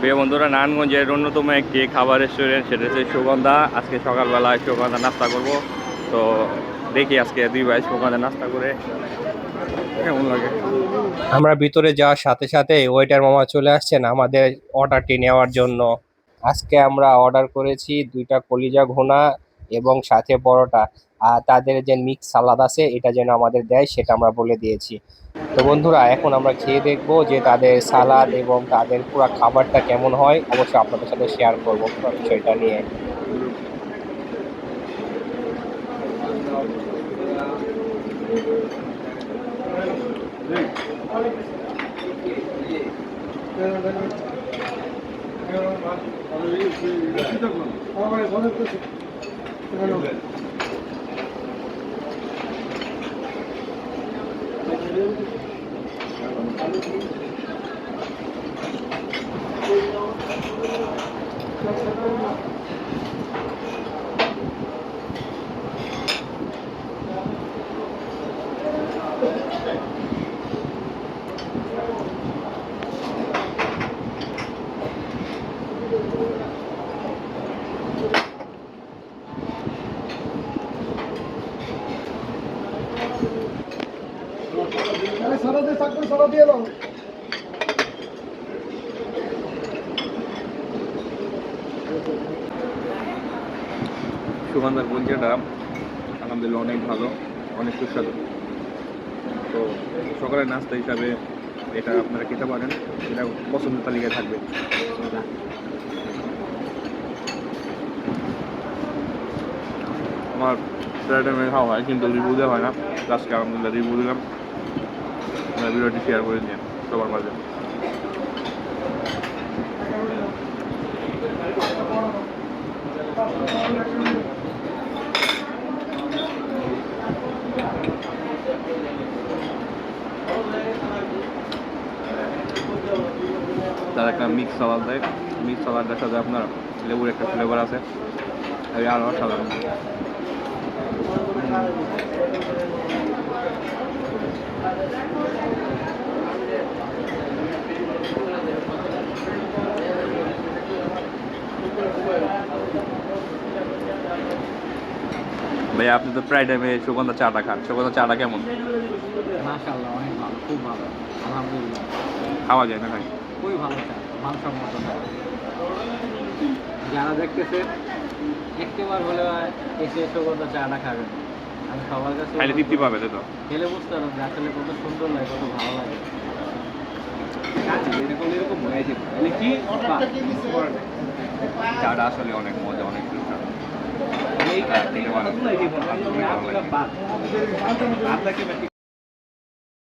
প্রিয় বন্ধুরা, নারায়ণগঞ্জের অন্যতম একটি খাবার রেস্টুরেন্ট সেটা হচ্ছে সুগন্ধা। আজকে সকালবেলায় সুগন্ধা নাস্তা করব। তো দেখি আজকে দুই ভাই সুগন্ধা নাস্তা করে কেমন লাগে। আমরা ভিতরে যাওয়ার সাথে সাথে ওয়েটার মামা চলে আসছেন আমাদের অর্ডারটি নেওয়ার জন্য। আজকে আমরা অর্ডার করেছি দুইটা কলিজা ঘোনা এবং সাথে পরোটা। আর তাদের যে মিক্স সালাদ আছে, এটা যেন আমাদের দেয়, সেটা আমরা বলে দিয়েছি। তো বন্ধুরা, এখন আমরা খেয়ে দেখব যে তাদের সালাদ এবং তাদের পুরো খাবারটা কেমন হয়। অবশ্যই আপনাদের সাথে শেয়ার করব বিষয়টা নিয়ে। সারা দিয়ে Thank you. সুগন্ধার কলিজাটা আলহামদুলিল্লাহ, অনেক ভালো, অনেক সুস্বাদু। তো সকালের নাস্তা হিসাবে এটা আপনারা খেতে পারেন। এটা পছন্দের তালিকায় থাকবে। আমার প্রায় টাইমে খাওয়া হয়, কিন্তু রিভিউ দেওয়া হয় না। আজকে আলহামদুলিল্লাহ রিভিউ দিলাম। ভিডিওটি শেয়ার করে দিন, সবার মাঝে। তার একটা মিক্স সালাদ দেয়। মিক্স সালাডটার সাথে আপনার লেবুর একটা ফ্লেভার আছে। আরও অসাধারণ ভাইয়া আপনি তো প্রায় টাইমে সুগন্ধা চাটা খান। সুগন্ধা চাটা কেমন? মাশাআল্লাহ অনেক ভালো খুব ভালো আলহামদুলিল্লাহ। খাওয়া যায় না ভাই? খুবই ভালো চা মানসম্মত চা। যারা দেখতেছে একটিবার হলে এসে সুগন্ধ চাটা খাবেন আমি সবার কাছে খাইলে তৃপ্তি পাবে তো? খেলে বুঝতে যে আসলে কত সুন্দর লাগে কত ভালো লাগে। চাটা আসলে অনেক মজা অনেক সুস্বাদু